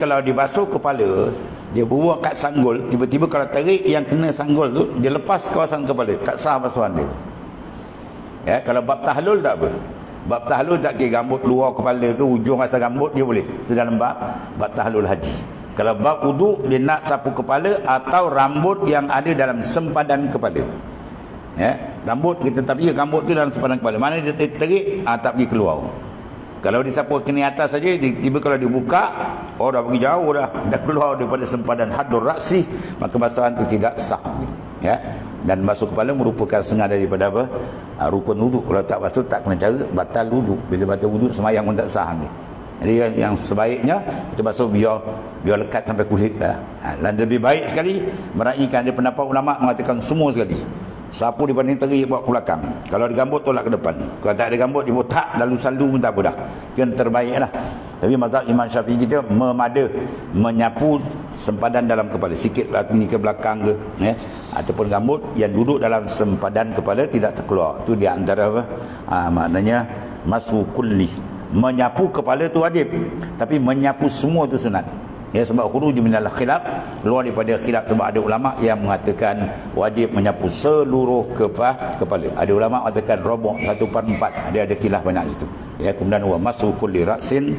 kalau dibasuh kepala dia buat kat sanggul tiba-tiba kalau tarik yang kena sanggul tu dia lepas kawasan kepala tak sah basuhan dia. Ya kalau bab tahlul tak apa. Bab tahlul tak kira rambut luar kepala ke ujung asal rambut dia boleh. Itu dalam bab bab tahlul haji. Kalau bab wudu dia nak sapu kepala atau rambut yang ada dalam sempadan kepala. Ya rambut kita tapi rambut tu dalam sempadan kepala. Mana dia terik ah, tak pergi keluar kalau disapu kena atas saja, tiba kalau dibuka, oh dah pergi jauh dah, dah keluar daripada sempadan hadur raksi, maka basahan itu tidak sah. Ya. Dan basuh kepala merupakan setengah daripada apa? Ha, rukun wuduk. Kalau tak basuh tak kena cara batal wuduk. Bila batal wuduk semayang pun tak sah ni. Jadi yang, yang sebaiknya kita basuh biar biar lekat sampai kulit dah. Ha, dan lebih baik sekali meraihkan ada pendapat ulama mengatakan semua sekali. Sapu di banding teri buat ke belakang. Kalau ada gambut tolak ke depan. Kalau tak ada gambut dia tak lalu saldu pun tak apa dah. Yang terbaik lah. Tapi mazhab Imam Syafi'i kita memada menyapu sempadan dalam kepala. Sikit ini ke belakang ke. Ya. Ataupun gambut yang duduk dalam sempadan kepala tidak terkeluar. Itu di antara apa? Ha, maknanya masu kulli. Menyapu kepala tu wajib. Tapi menyapu semua tu sunat. Ya sebab khuruj minal khilaf keluar daripada khilaf sebab ada ulama yang mengatakan wajib menyapu seluruh kepah kepala. Ada ulama mengatakan robok 1/4. Dia ada khilaf banyak situ. Ya kemudian wa masu kulli ra'sin